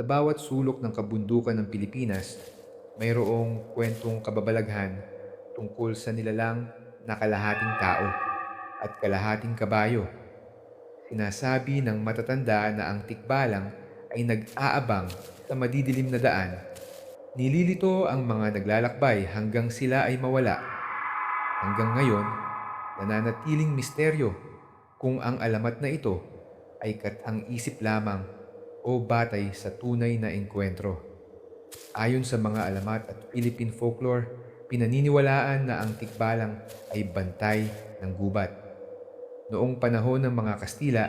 Sa bawat sulok ng kabundukan ng Pilipinas, mayroong kwentong kababalaghan tungkol sa nilalang na kalahating tao at kalahating kabayo. Sinasabi ng matatanda na ang tikbalang ay nag-aabang sa madidilim na daan. Nililito ang mga naglalakbay hanggang sila ay mawala. Hanggang ngayon, nananatiling misteryo kung ang alamat na ito ay katang isip lamang o batay sa tunay na engkwentro. Ayon sa mga alamat at Philippine folklore, pinaniniwalaan na ang tikbalang ay bantay ng gubat. Noong panahon ng mga Kastila,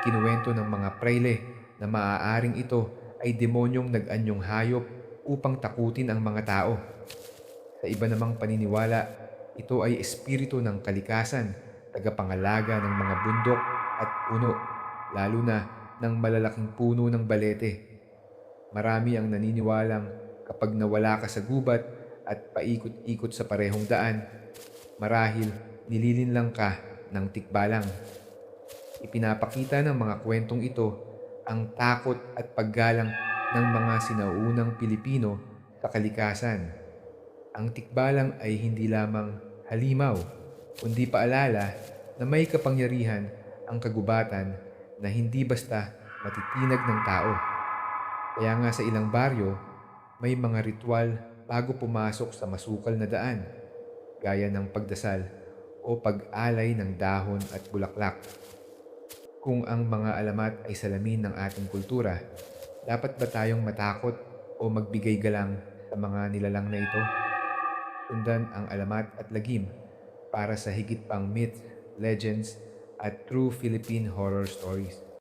ikinuwento ng mga prayle na maaaring ito ay demonyong nag-anyong hayop upang takutin ang mga tao. Sa iba namang paniniwala, ito ay espiritu ng kalikasan, tagapangalaga ng mga bundok at puno, lalo na ng malalaking puno ng balete. Marami ang naniniwalang kapag nawala ka sa gubat at paikot-ikot sa parehong daan, marahil nililinlang ka ng tikbalang. Ipinapakita ng mga kwentong ito ang takot at paggalang ng mga sinaunang Pilipino sa kalikasan. Ang tikbalang ay hindi lamang halimaw, kundi paalala na may kapangyarihan ang kagubatan na hindi basta matitinag ng tao. Kaya nga sa ilang baryo, may mga ritual bago pumasok sa masukal na daan, gaya ng pagdasal o pag-alay ng dahon at bulaklak. Kung ang mga alamat ay salamin ng ating kultura, dapat ba tayong matakot o magbigay galang sa mga nilalang na ito? Sundan ang alamat at lagim para sa higit pang myth, legends, at true Philippine horror stories.